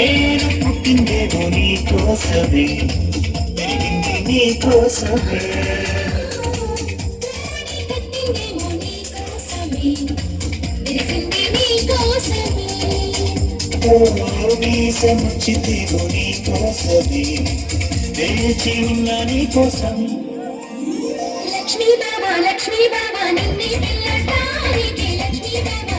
నేను పుట్టిందేమో నీ కోసమే పెరిగింది నీ కోసమే కట్టిందేమో నీ కోసమే వేచి ఉన్న నీ కోసం లక్ష్మీ బాబా లక్ష్మీ బాబా నిన్నే పిల్లటానికి లక్ష్మీ బాబా.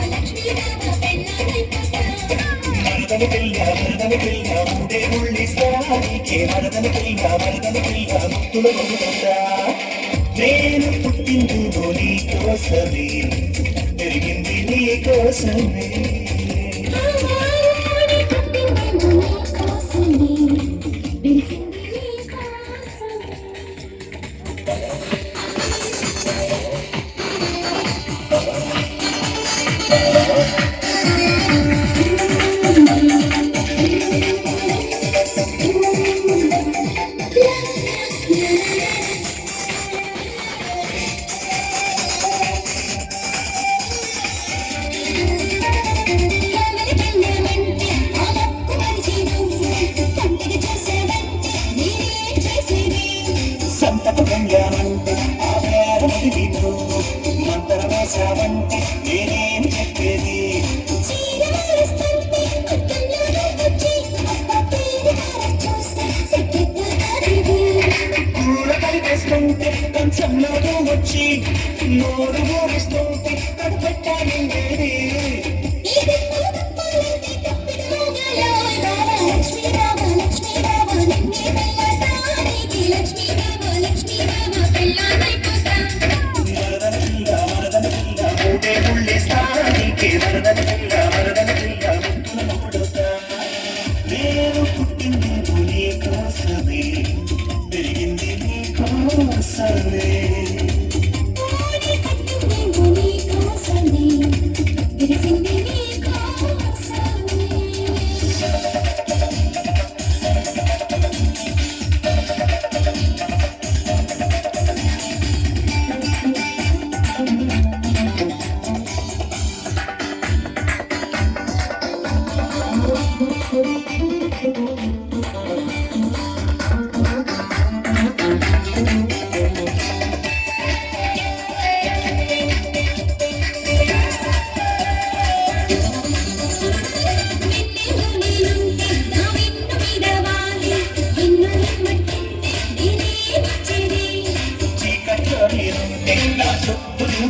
వరదని పిల్ల వరదని పిల్ల ఉండే ఉళ్ళిస్తానికే వరదని పిల్ల వరదని పిల్ల ముత్తుల పొందుతా నేను పుట్టింది నీ కోసమే పెరిగింది నీ కోసమే కాదేది కూర కలిపేస్తుంటే కంచంలో వచ్చి నోరు ఊరిస్తుంటే పిల్ల మూడే ముళ్ళేస్తానికే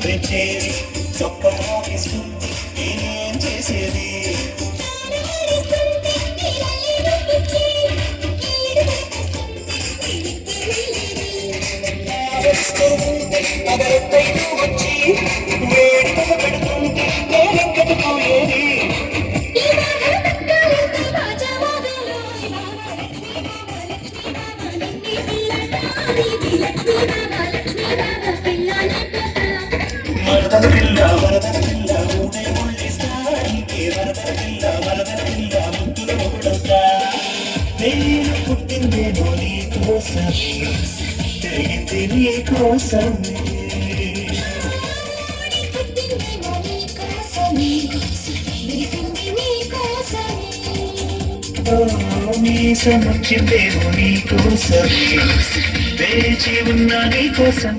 చేరి చొక్క మోగిస్తుంది నేనేం చేసేది? తారమాడిస్తుంటే నీ కోసమే పెరిగింది నీ కోసమే పుట్టిందేమో నీ కోసమే విరిసింది నీ కోసమే వేచి ఉన్న నీ కోసం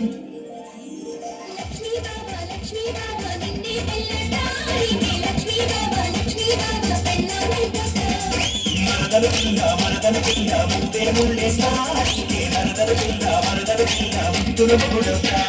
మరదల మరదలు మరదల పిల్ల ముద్దే ముళ్ళేస్తానికే మరదలు పిల్ల మరదలు పిల్ల ముద్దుల మొగుడవుతా